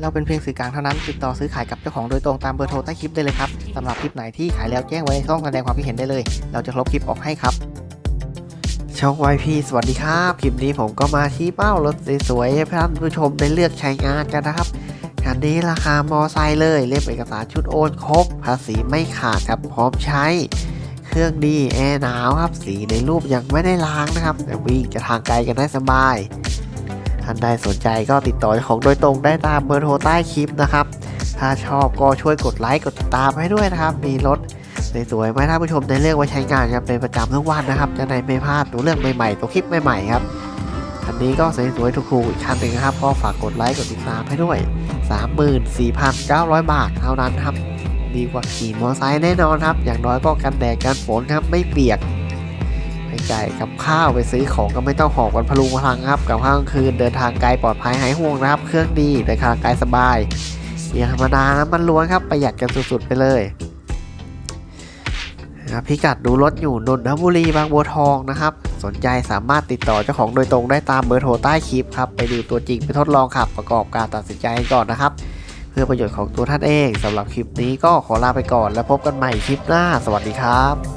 เราเป็นเพียงสื่อกลางเท่านั้น ติดต่อซื้อขายกับเจ้าของโดยตรงตามเบอร์โทรใต้คลิปได้เลยครับสำหรับคลิปไหนที่ขายแล้วแจ้งไว้ต้องแสดงความคิดเห็นได้เลย เราจะลบคลิปออกให้ครับช่องไวพีสวัสดีครับ คลิปนี้ผมก็มาชี้เป้ารถสวยๆให้ท่านผู้ชมได้เลือกใช้งานกันนะครับคันนี้ราคามอไซค์เลยเล่มเอกสารชุดโอนครบ ภาษีไม่ขาดครับพร้อมใช้ เครื่องดีแอร์หนาวครับสีในรูปยังไม่ได้ล้างนะครับแต่วิ่งจะทางไกลกันได้สบาย ท่านใดสนใจก็ติดต่อเจ้าของโดยตรงได้ตามเบอร์โทรใต้คลิปนะครับ ถ้าชอบก็ช่วยกดไลค์กดติดตามให้ด้วยนะครับ มีรถสวยๆมาให้ท่านผู้ชมได้เลือกไว้ใช้งานกันเป็นประจำทุกวันนะครับ จะได้ไม่พลาดตัวเรื่องใหม่ๆตัวคลิปใหม่ๆครับคันนี้ก็สวยๆถูกๆอีกคันหนึ่งนะครับก็ฝากกดไลค์กดติดตามให้ด้วย 34,900 บาทเท่านั้นครับ ดีกว่าขี่มอเตอร์ไซค์แน่นอนครับ อย่างน้อยก็กันแดดกันฝนครับไม่เปียก จ่ายกับข้าวไปซื้อของก็ไม่ต้องหอบกันพลุงพลังครับกับข้าวกลางคืนเดินทางไกลปลอดภัยหายห่วงนะครับ เครื่องดีเดินทางไกลสบายเกียร์ธรรมดาน้ำมันล้วนครับประหยัดกันสุดๆไปเลยนะพิกัดดูรถอยู่นนทบุรีบางบัวทองนะครับ สนใจสามารถติดต่อเจ้าของโดยตรงได้ตามเบอร์โทรใต้คลิปครับ ไปดูตัวจริงไปทดลองขับประกอบการตัดสินใจก่อนนะครับ เพื่อประโยชน์ของตัวท่านเองสำหรับคลิปนี้ก็ขอลาไปก่อน แล้วพบกันใหม่คลิปหน้า สวัสดีครับ